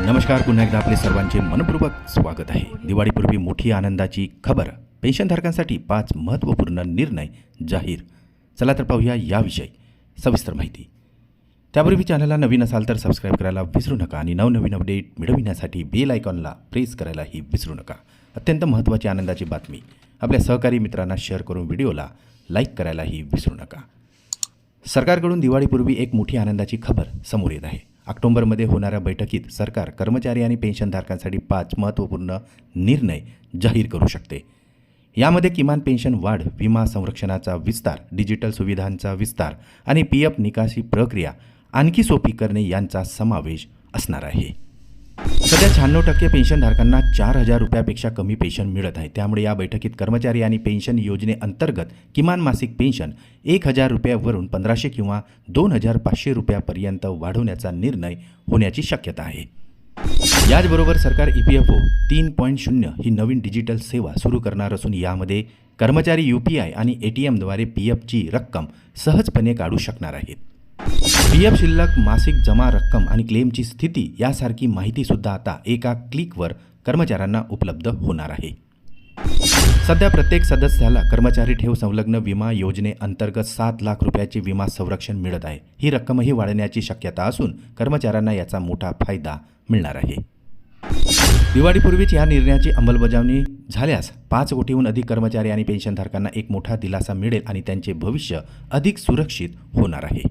नमस्कार पुन्हा एकदा आपले सर्वांचे मनपूर्वक स्वागत आहे. दिवाळीपूर्वी मोठी आनंदाची खबर पेन्शनधारकांसाठी पाच महत्त्वपूर्ण निर्णय जाहीर. चला तर पाहूया याविषयी सविस्तर माहिती. त्यापूर्वी चॅनलला नवीन असाल तर सबस्क्राईब करायला विसरू नका आणि नवनवीन अपडेट मिळविण्यासाठी बेल आयकॉनला प्रेस करायलाही विसरू नका. अत्यंत महत्त्वाची आनंदाची बातमी. आपल्या सहकारी मित्रांना शेअर करून व्हिडिओला लाईक करायलाही विसरू नका. सरकारकडून दिवाळीपूर्वी एक मोठी आनंदाची खबर समोर येत आहे. ऑक्टोबरमध्ये होणाऱ्या बैठकीत सरकार कर्मचारी आणि पेन्शनधारकांसाठी पाच महत्त्वपूर्ण निर्णय जाहीर करू शकते. यामध्ये किमान पेन्शन वाढ विमा संरक्षणाचा विस्तार डिजिटल सुविधांचा विस्तार आणि पी एफ निकासी प्रक्रिया आणखी सोपी करणे यांचा समावेश असणार आहे. सध्या शहाण्णव टक्के पेन्शनधारकांना चार हजार रुपयापेक्षा कमी पेन्शन मिळत आहे. त्यामुळे या बैठकीत कर्मचारी आणि पेन्शन योजनेअंतर्गत किमान मासिक पेन्शन एक हजार रुपयावरून पंधराशे किंवा दोन हजार पाचशे रुपयापर्यंत वाढवण्याचा निर्णय होण्याची शक्यता आहे. याचबरोबर सरकार ई पी एफ ओ तीन पॉईंट शून्य ही नवीन डिजिटल सेवा सुरू करणार असून यामध्ये कर्मचारी यू पी आय आणि ए टी एमद्वारे पी एफची रक्कम सहजपणे काढू शकणार आहेत. पी एफ शिल्लक मासिक जमा रक्कम आणि क्लेमची स्थिती यासारखी माहितीसुद्धा आता एका क्लिकवर कर्मचाऱ्यांना उपलब्ध होणार आहे. सध्या प्रत्येक सदस्याला कर्मचारी ठेव संलग्न विमा योजनेअंतर्गत सात लाख रुपयाचे विमा संरक्षण मिळत आहे. ही रक्कमही वाढण्याची शक्यता असून कर्मचाऱ्यांना याचा मोठा फायदा मिळणार आहे. दिवाळीपूर्वीच या निर्णयाची अंमलबजावणी झाल्यास पाच कोटीहून अधिक कर्मचारी आणि पेन्शनधारकांना एक मोठा दिलासा मिळेल आणि त्यांचे भविष्य अधिक सुरक्षित होणार आहे.